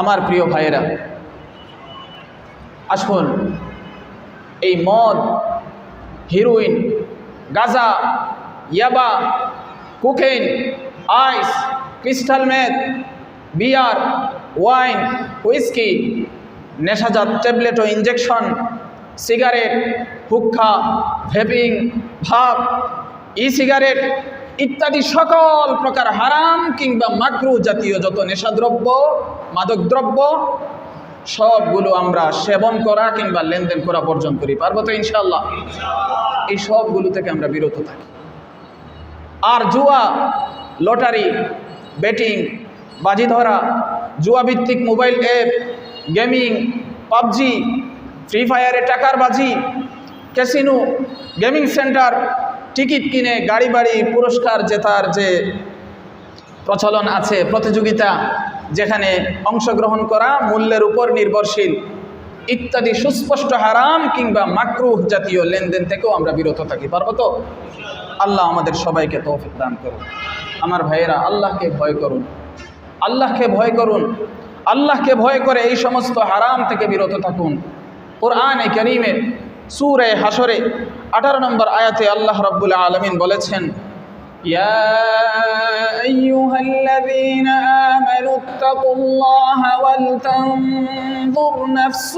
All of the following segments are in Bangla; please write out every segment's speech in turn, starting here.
আমার প্রিয় ভাইয়েরা, আসুন এই মদ হিরোইন গাজা, ইয়াবা cocaine ice crystal meth beer wine whisky নেশাজাত tablet ও ইঞ্জেকশন সিগারেট হুক্কা ভেপিং ভাপ ই সিগারেট ইত্যাদি সকল প্রকার হারাম কিংবা মাকরু জাতীয় যত নেশাদ্রব্য, মাদকদ্রব্য, সবগুলো আমরা সেবন করা কিংবা লেনদেন করা বর্জন করি। পারব তো ইনশাল্লাহ এই সবগুলো থেকে আমরা বিরত থাকি। আর জুয়া, লটারি ব্যাটিং বাজি ধরা জুয়া ভিত্তিক mobile app, gaming, PUBG, free ফায়ারে টাকার বাজি, ক্যাসিনো, গেমিং সেন্টার টিকিট কিনে গাড়ি বাড়ি পুরস্কার জেতার যে প্রচলন আছে, প্রতিযোগিতা, যেখানে অংশগ্রহণ করা মূল্যের উপর নির্ভরশীল ইত্যাদি সুস্পষ্ট হারাম কিংবা মাকরুহ জাতীয় লেনদেন থেকেও আমরা বিরত থাকি। পারব তো? আল্লাহ আমাদের সবাইকে তৌফিক দান করুন। আমার ভাইয়েরা, আল্লাহকে ভয় করুন। আল্লাহকে ভয় করুন। আল্লাহকে ভয় করে এই সমস্ত হারাম থেকে বিরত থাকুন। কোরআনে করিমের সুরে হাসরে আঠারো নম্বর আয়াতে আল্লাহ রব্বুল আলমিন বলেছেন يا أيها الذين آمنوا اتقوا الله ولتنظر نفس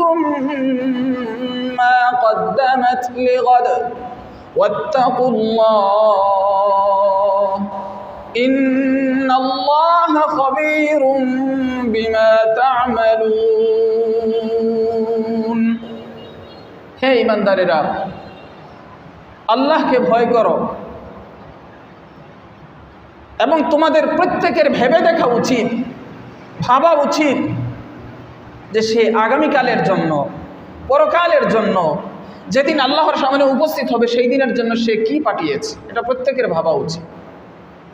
ما قدمت لغد واتقوا الله إن الله خبير بما تعملون হে ইমানদারেরা আল্লাহকে ভয় করো। এবং তোমাদের প্রত্যেকের ভেবে দেখা উচিত, ভাবা উচিত যে সে আগামীকালের জন্য, পরকালের জন্য, যেদিন আল্লাহর সামনে উপস্থিত হবে সেই দিনের জন্য সে কি পাঠিয়েছে, এটা প্রত্যেকের ভাবা উচিত।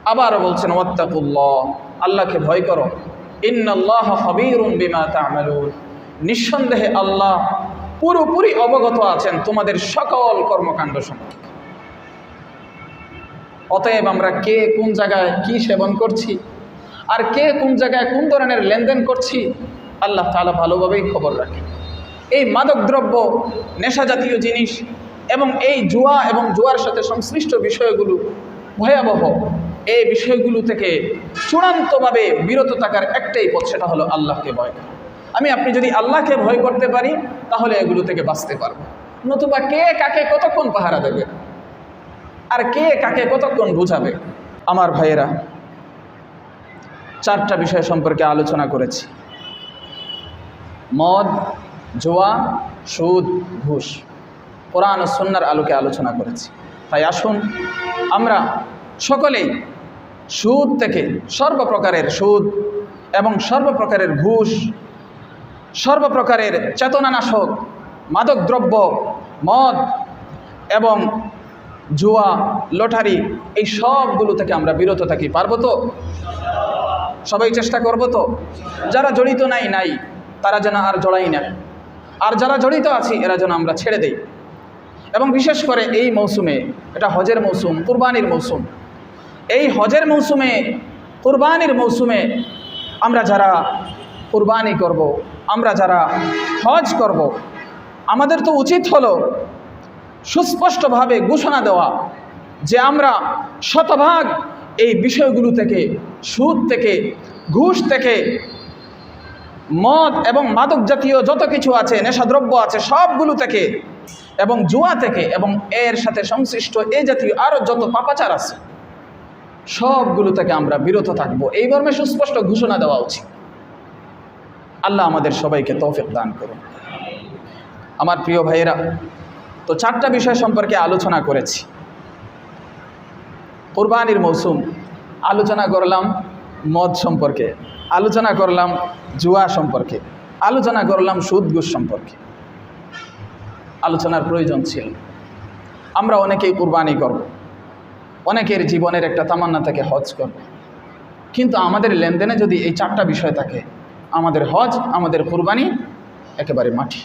আবার বলছেন, ওয়াত্তাকুল্লাহ, আল্লাহকে ভয় করো। ইন্নাল্লাহ হবিরুম বিমা নিঃসন্দেহে আল্লাহ পুরোপুরি অবগত আছেন তোমাদের সকল কর্মকাণ্ড সম্পর্কে। অতএব আমরা কে কোন জায়গায় কি সেবন করছি, আর কে কোন জায়গায় কোন ধরনের লেনদেন করছি, আল্লাহ তালা ভালোভাবেই খবর রাখে। এই মাদকদ্রব্য নেশা জাতীয় জিনিস এবং এই জুয়া এবং জুয়ার সাথে সংশ্লিষ্ট বিষয়গুলো ভয়াবহ, এই বিষয়গুলো থেকে চূড়ান্তভাবে বিরত থাকার একটাই পথ, সেটা হলো আল্লাহকে ভয় করা। আমি, আপনি যদি আল্লাহকে ভয় করতে পারি, তাহলে এগুলো থেকে বাঁচতে পারব। নতুবা কে কাকে কতক্ষণ পাহারা দেবে? আর কে কাকে কতক্ষণ বুঝাবে? আমার ভাইয়েরা, চারটা বিষয় সম্পর্কে আলোচনা করেছি। মদ, জোয়া, সুদ, ঘুষ, কোরআন ও সন্ন্যার আলোকে আলোচনা করেছি। তাই আসুন, আমরা সকলেই সুদ থেকে সর্বপ্রকারের সুদ এবং সর্বপ্রকারের ঘুষ সর্বপ্রকারের চেতনানাশক, মাদকদ্রব্য, মদ এবং জুয়া, লটারি, এই সবগুলো থেকে আমরা বিরত থাকি। পারব তো? সবাই চেষ্টা করব তো? যারা জড়িত নাই নাই, তারা যেন আর জড়াই না। আর যারা জড়িত আছি, এরা যেন আমরা ছেড়ে দেই। এবং বিশেষ করে এই মৌসুমে, এটা হজের মৌসুম, কুরবানির মৌসুম। এই হজের মৌসুমে, কুরবানির মৌসুমে আমরা যারা কুরবানি করব। আমরা যারা হজ করব। আমাদের তো উচিত হলো সুস্পষ্টভাবে ঘোষণা দেওয়া যে আমরা শতভাগ এই বিষয়গুলো থেকে, সুদ থেকে, ঘুষ থেকে, মদ এবং মাদক জাতীয় যত কিছু আছে, নেশাদ্রব্য আছে, সবগুলো থেকে এবং জুয়া থেকে এবং এর সাথে সংশ্লিষ্ট এ জাতীয় আরও যত পাপাচার আছে, সবগুলো থেকে আমরা বিরত থাকব এই মর্মে সুস্পষ্ট ঘোষণা দেওয়া উচিত আল্লাহ আমাদের সবাইকে তৌফিক দান করুন। আমার প্রিয় ভাইয়েরা, তো চারটা বিষয় সম্পর্কে আলোচনা করেছি। কোরবানির মৌসুম, আলোচনা করলাম মদ সম্পর্কে, আলোচনা করলাম জুয়া সম্পর্কে, আলোচনা করলাম সুদ ঘুষ সম্পর্কে। আলোচনার প্রয়োজন ছিল। আমরা অনেকেই কুরবানি করব। অনেকের জীবনের একটা তামান্না থাকে হজ করব। কিন্তু আমাদের লেনদেনে যদি এই চারটা বিষয় থাকে আমাদের হজ আমাদের কুরবানি একেবারে মাটি।